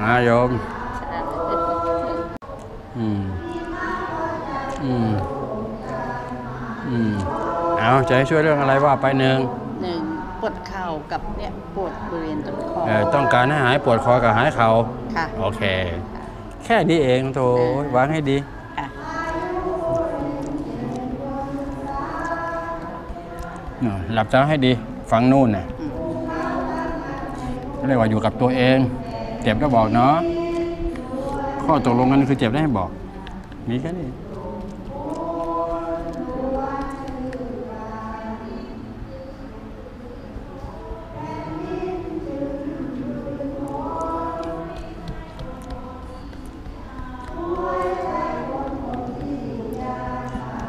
นะโยม อืม อืม อืม เอาจะให้ช่วยเรื่องอะไรว่าไปหนึ่งหนึ่งปวดเข่ากับเนี่ยปวดบริเวณต้นคอเออต้องการให้หายปวดคอกับหายเข่าค่ะ โอเค แค่นี้เองโถวางให้ดีค่ะอ่าหลับตาให้ดี ฟังนู่นน่ะอืมเรียกว่าอยู่กับตัวเอง เจ็บก็บอกเนาะข้อตกลงกันคือเจ็บได้ให้บอก มีแค่นี้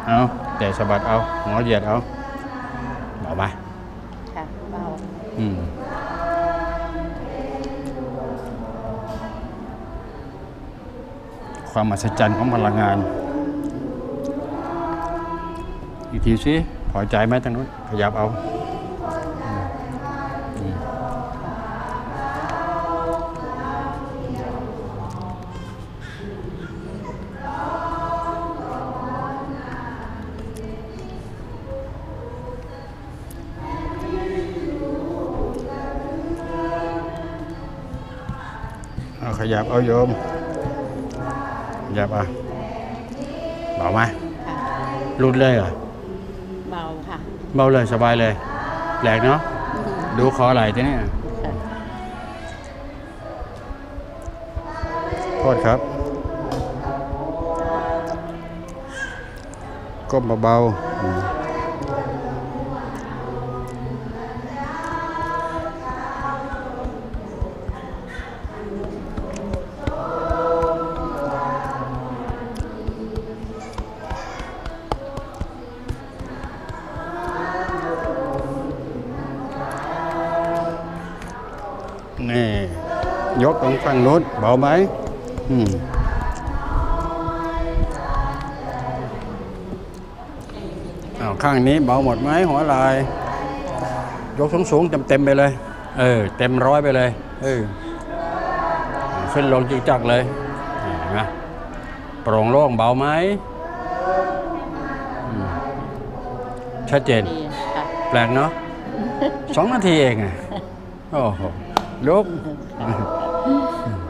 เอาแต่สะบัดเอาหัวเหยียดเอาบอกมาค่ะเบาอืม ความมหัศจรรย์ของพลังงาน อีกทีสิพอใจไหมทางนู้นขยับเอาขยับเอาโยม ยับเอาเบาไหมค่ะรุดเลยเหรอเบาค่ะเบาเลยสบายเลย แปลกเนาะอืมดูคอไหล่ทีนี้ค่ะโทษครับก้มเบาๆอืม นี่ยกตรงฝั่งนู้นเบาไหมอืมอ้าวข้างนี้เบาหมดไหมหัวไหลาย ยกสูงสูงเต็มเต็มๆไปเลย เออ เต็มร้อยไปเลย เออขึ้นลงจิกจักเลยนี่เห็นไหมโปร่งโล่งเบาไหมอืมชัดเจนดีค่ะแปลกเนาะสองนาทีเองอะโอ้โห Louco? Uhum.